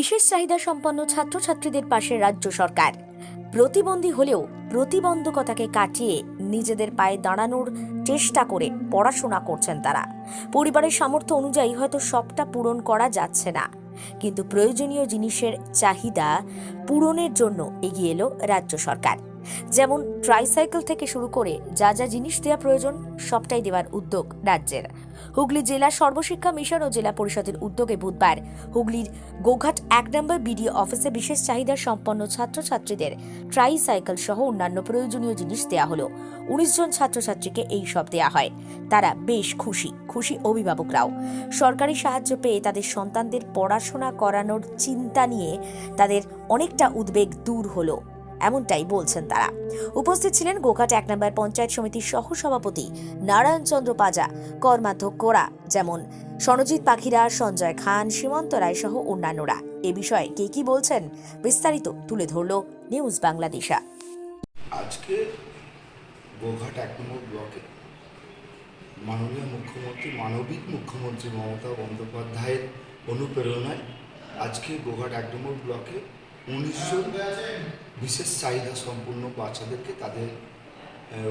বিশেষ চাহিদা সম্পন্ন ছাত্রছাত্রীদের পাশে রাজ্য সরকার। প্রতিবন্ধী হলেও প্রতিবন্ধকতাকে কাটিয়ে নিজেদের পায়ে দাঁড়ানোর চেষ্টা করে পড়াশোনা করছেন তারা। পরিবারের সামর্থ্য অনুযায়ী হয়তো সবটা পূরণ করা যাচ্ছে না। কিন্তু প্রয়োজনীয় জিনিসের চাহিদা পূরণের জন্য এগিয়ে এলো রাজ্য সরকার। যেমন ট্রাইসাইকেল থেকে শুরু করে যা যা জিনিস দেওয়া প্রয়োজন, সবটাই দেওয়ার উদ্যোগ রাজ্যের। হুগলি জেলা সর্বশিক্ষা মিশন ও জেলা পরিষদের উদ্যোগে বুধবার হুগলির গোঘাট এক নম্বর বিডিও অফিসে বিশেষ চাহিদা সম্পন্ন ছাত্রছাত্রীদের ট্রাইসাইকেল সহ অন্যান্য প্রয়োজনীয় জিনিস দেওয়া হলো। উনিশ জন ছাত্রছাত্রীকে এই সব দেওয়া হয়। তারা বেশ খুশি খুশি অভিভাবকরাও। সরকারি সাহায্য পেয়ে তাদের সন্তানদের পড়াশোনা করানোর চিন্তা নিয়ে তাদের অনেকটা উদ্বেগ দূর হলো। এমনটাই বলছেন তারা। উপস্থিত ছিলেন গোঘাট এক নম্বর পঞ্চায়েত সমিতির সহসভাপতি নারায়ণ চন্দ্র পাজা কর্মাধ্যক্ষরা যেমন সনজিৎ পাখিরা, সঞ্জয় খান, সীমন্ত রায় সহ অন্যান্যরা। এ বিষয়ে কে কি বলছেন বিস্তারিত তুলে ধরল নিউজ বাংলাদেশা। আজকে গোঘাট এক নম্বর ব্লকে মাননীয় মুখ্যমন্ত্রী, মানবিক মুখ্যমন্ত্রী মমতা বন্দ্যোপাধ্যায়ের অনুপ্রেরণায় আজকে গোঘাট এক নম্বর ব্লকে উনিশশো বিশেষ চাহিদা সম্পন্ন বাচ্চাদেরকে তাদের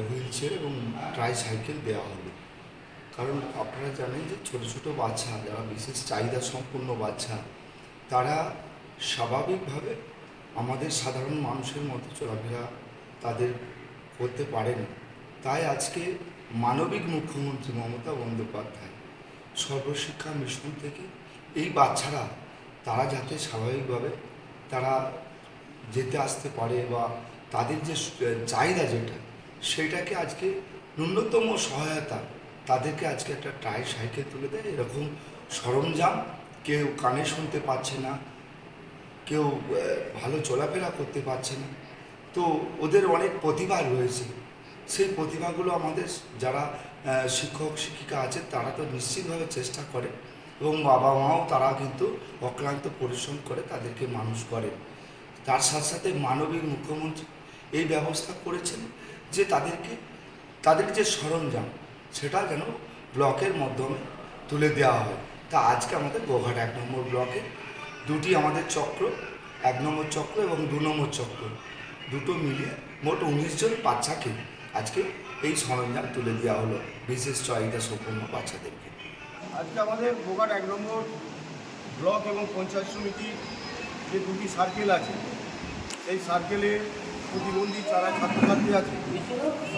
হুইল চেয়ার এবং ট্রাই সাইকেল দেওয়া হলো কারণ আপনারা জানেন যে ছোট ছোট বাচ্চা, যারা বিশেষ চাহিদা সম্পন্ন বাচ্চা, তারা স্বাভাবিকভাবে আমাদের সাধারণ মানুষের মতো চলাফেরা তাদের করতে পারেনি তাই আজকে মানবিক মুখ্যমন্ত্রী মমতা বন্দ্যোপাধ্যায় সর্বশিক্ষা মিশন থেকে এই বাচ্চারা, তারা যাতে স্বাভাবিকভাবে তারা যেতে আসতে পারে বা তাদের যে চাহিদা যেটা, সেটাকে আজকে ন্যূনতম সহায়তা তাদেরকে আজকে একটা ট্রাই সাইকেল তুলে দেয়। এরকম সরঞ্জাম কেউ কানে শুনতে পাচ্ছে না, কেউ ভালো চলাফেরা করতে পারছে না। তো ওদের অনেক প্রতিভা রয়েছে। সেই প্রতিভাগুলো আমাদের যারা শিক্ষক, শিক্ষিকা আছে, তারা তো নিশ্চিতভাবে চেষ্টা করে। এবং বাবা মাও তারা কিন্তু অক্লান্ত পরিশ্রম করে তাদেরকে মানুষ করে। তার সাথে সাথে মানবিক মুখ্যমন্ত্রী এই ব্যবস্থা করেছেন যে তাদেরকে, তাদের যে সরঞ্জাম, সেটা যেন ব্লকের মাধ্যমে তুলে দেওয়া হয়। তা আজকে আমাদের গোঘাট এক নম্বর ব্লকে। দুটি আমাদের চক্র, এক নম্বর চক্র এবং দু নম্বর চক্র, দুটো মিলিয়ে মোট উনিশ জন বাচ্চাকে আজকে এই সরঞ্জাম তুলে দেওয়া হলো, বিশেষ চাহিদা সম্পন্ন বাচ্চাদেরকে। আজকে আমাদের গোঘাট এক নম্বর ব্লক এবং পঞ্চায়েত সমিতির যে দুটি সার্কেল আছে সেই সার্কেলে প্রতিবন্ধী যারা ছাত্রছাত্রী আছে।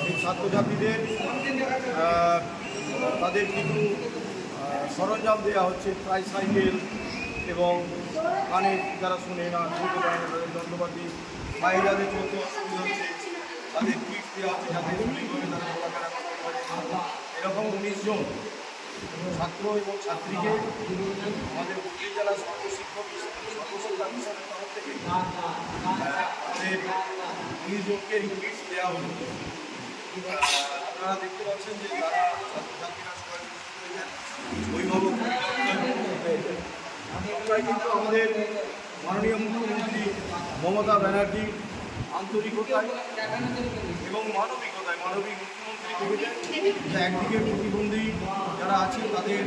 সেই ছাত্রছাত্রীদের তাদের কিছু সরঞ্জাম দেওয়া হচ্ছে ট্রাই সাইকেল এবং কানে যারা শুনে না শুনতে পারে না তাদের যন্ত্রপাতি যাদের চলতে অসুবিধা হচ্ছে, তাদের কিট দেওয়া হচ্ছে যাতে তারা এরকম উনিশ জন ছাত্র এবং ছাত্রীকে আমাদের হুগলি জেলা সর্বশিক্ষক সর্বশিক্ষা মিশনের তরফ থেকে আমাদের উনিশ দেওয়া হলো। আপনারা দেখতে পাচ্ছেন যে অভিভাবক কিন্তু আমাদের মাননীয় মুখ্যমন্ত্রী মমতা ব্যানার্জি আন্তরিকতায় এবং মানবিকতায় মানবিক মুখ্যমন্ত্রী দেখেছেন যে একদিকে প্রতিবন্ধী যারা আছে তাদের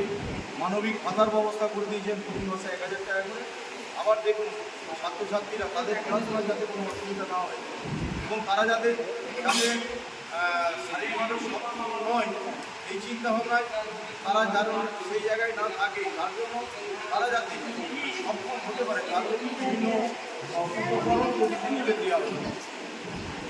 মানবিক ভাতার ব্যবস্থা করে দিয়েছেন প্রতি মাসে এক হাজার টাকা করে। আবার দেখুন ছাত্রছাত্রীরা তাদের পড়াশোনায় যাতে কোনো অসুবিধা না হয় এবং তারা যাতে আহ, শারীরিকভাবে সক্ষম নয় এই চিন্তা ভাবনায় তারা যেন সেই জায়গায় না থাকে তার জন্য তারা যাতে সক্ষম হতে পারে তার জন্য বিভিন্ন উপকরণ হবে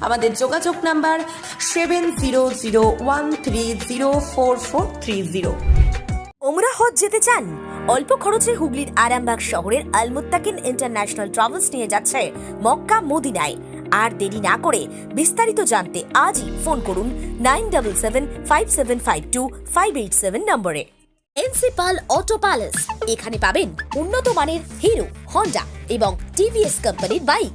আমাদের যোগাযোগ number seven zero zero one three zero four four three zero. ওমরা হজ যেতে চান? অল্প খরচে হুগলির আরামবাগ শহরের আলমুত্তাকিন ইন্টারন্যাশনাল ট্রাভেলস নিয়ে যাচ্ছে মক্কা মদিনায়। আর দেরি না করে বিস্তারিত জানতে আজই ফোন করুন nine double seven five seven five two five eight seven নম্বরে। প্রিন্সিপাল অটো প্যালেস, এখানে পাবেন উন্নত মানের হিরো, হন্ডা এবং টিভিএস কোম্পানির বাইক।